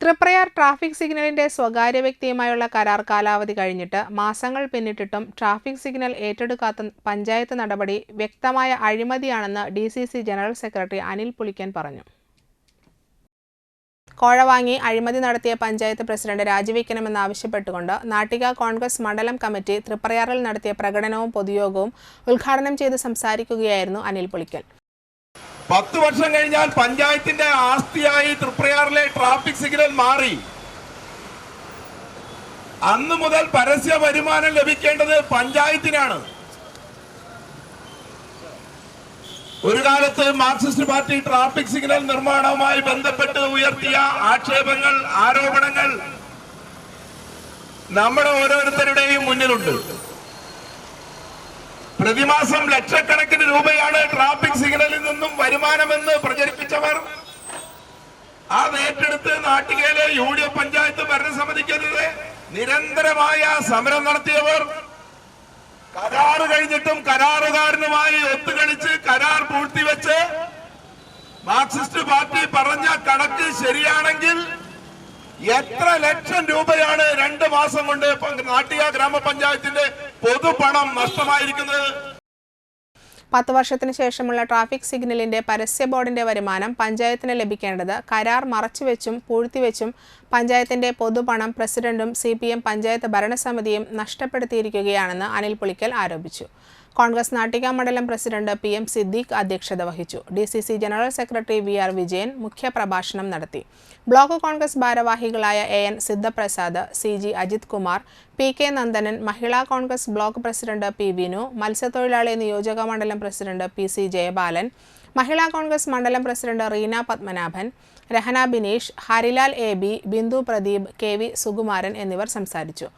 Triprayar traffic സിഗ്നലിന്റെ സ്വകാര്യ വ്യക്തിയുമായുള്ള കരാർ കാലാവധി കഴിഞ്ഞിട്ട് മാസങ്ങൾ പിന്നിട്ടിട്ടും ട്രാഫിക് സിഗ്നൽ ഏറ്റെടുക്കാത്ത പഞ്ചായത്ത് നടപടി വ്യക്തമായ അഴിമതിയാണെന്ന് D general secretary Anil Pulikkan പറഞ്ഞു. കോഴ വാങ്ങി അഴിമതി നടത്തിയ പഞ്ചായത്ത് പ്രസിഡന്റ് രാജിവെക്കണമെന്നാവശ്യപ്പെട്ടുകൊണ്ട് നാട്ടിക കോൺഗ്രസ് മണ്ഡലം കമ്മിറ്റി തൃപ്രയാറിൽ നടത്തിയ പ്രകടനവും പൊതുയോഗവും ഉദ്ഘാടനം ചെയ്ത് സംസാരിക്കുകയായിരുന്നു അനിൽ പുളിക്കൽ പത്ത് വർഷം കഴിഞ്ഞാൽ പഞ്ചായത്തിന്റെ ആസ്തിയായി തൃപ്രയാറിലെ ട്രാഫിക് സിഗ്നൽ മാറി. അന്ന് മുതൽ പരസ്യ വരുമാനം ലഭിക്കേണ്ടത് പഞ്ചായത്തിനാണ്. ഒരു കാലത്ത് മാർക്സിസ്റ്റ് പാർട്ടി ട്രാഫിക് സിഗ്നൽ നിർമ്മാണവുമായി ബന്ധപ്പെട്ട് ഉയർത്തിയ ആക്ഷേപങ്ങൾ ആരോപണങ്ങൾ നമ്മുടെ ഓരോരുത്തരുടെയും മുന്നിലുണ്ട്. പ്രതിമാസം ലക്ഷക്കണക്കിന് രൂപയാണ് ട്രാഫിക് സിഗ്നലിൽ നിന്നും വരുമാനമെന്ന് പ്രചരിപ്പിച്ചവർ അത് ഏറ്റെടുത്ത് നാട്ടികയിലെ യു ഡി എഫ് പഞ്ചായത്ത് ഭരണസമിതിക്കെതിരെ നിരന്തരമായ സമരം നടത്തിയവർ കരാറ് കഴിഞ്ഞിട്ടും കരാറുകാരനുമായി ഒത്തുകളിച്ച് കരാർ പൂഴ്ത്തിവെച്ച് മാർക്സിസ്റ്റ് പാർട്ടി പറഞ്ഞ കണക്ക് ശരിയാണെങ്കിൽ എത്ര ലക്ഷം രൂപയാണ് രണ്ട് മാസം കൊണ്ട് നാട്ടിക ഗ്രാമപഞ്ചായത്തിന്റെ പൊതുപണം നഷ്ടമായിരിക്കുന്നത്? പത്ത് വർഷത്തിന് ശേഷമുള്ള ട്രാഫിക് സിഗ്നലിന്റെ പരസ്യ ബോർഡിന്റെ വരുമാനം പഞ്ചായത്തിന് ലഭിക്കേണ്ടത് കരാർ മറച്ചുവെച്ചും പൂഴ്ത്തിവെച്ചും പഞ്ചായത്തിന്റെ പൊതുപണം പ്രസിഡന്റും സി പഞ്ചായത്ത് ഭരണസമിതിയും നഷ്ടപ്പെടുത്തിയിരിക്കുകയാണെന്ന് അനിൽ പുളിക്കൽ ആരോപിച്ചു. കോൺഗ്രസ് നാട്ടിക മണ്ഡലം പ്രസിഡന്റ് പി എം സിദ്ദീഖ് അധ്യക്ഷത വഹിച്ചു. D C C general secretary V R Vijayan മുഖ്യപ്രഭാഷണം നടത്തി. ബ്ലോക്ക് കോൺഗ്രസ് ഭാരവാഹികളായ A N Sidhaprasad C G Ajith Kumar P K Nandanan Mahila Congress block president P Vinu മത്സ്യത്തൊഴിലാളി നിയോജക മണ്ഡലം president P C Jayabalan Mahila Congress മണ്ഡലം president Reena Padmanabhan Rahana Bineesh Harilal A B Bindu Pradeep K V Sukumaran എന്നിവർ സംസാരിച്ചു.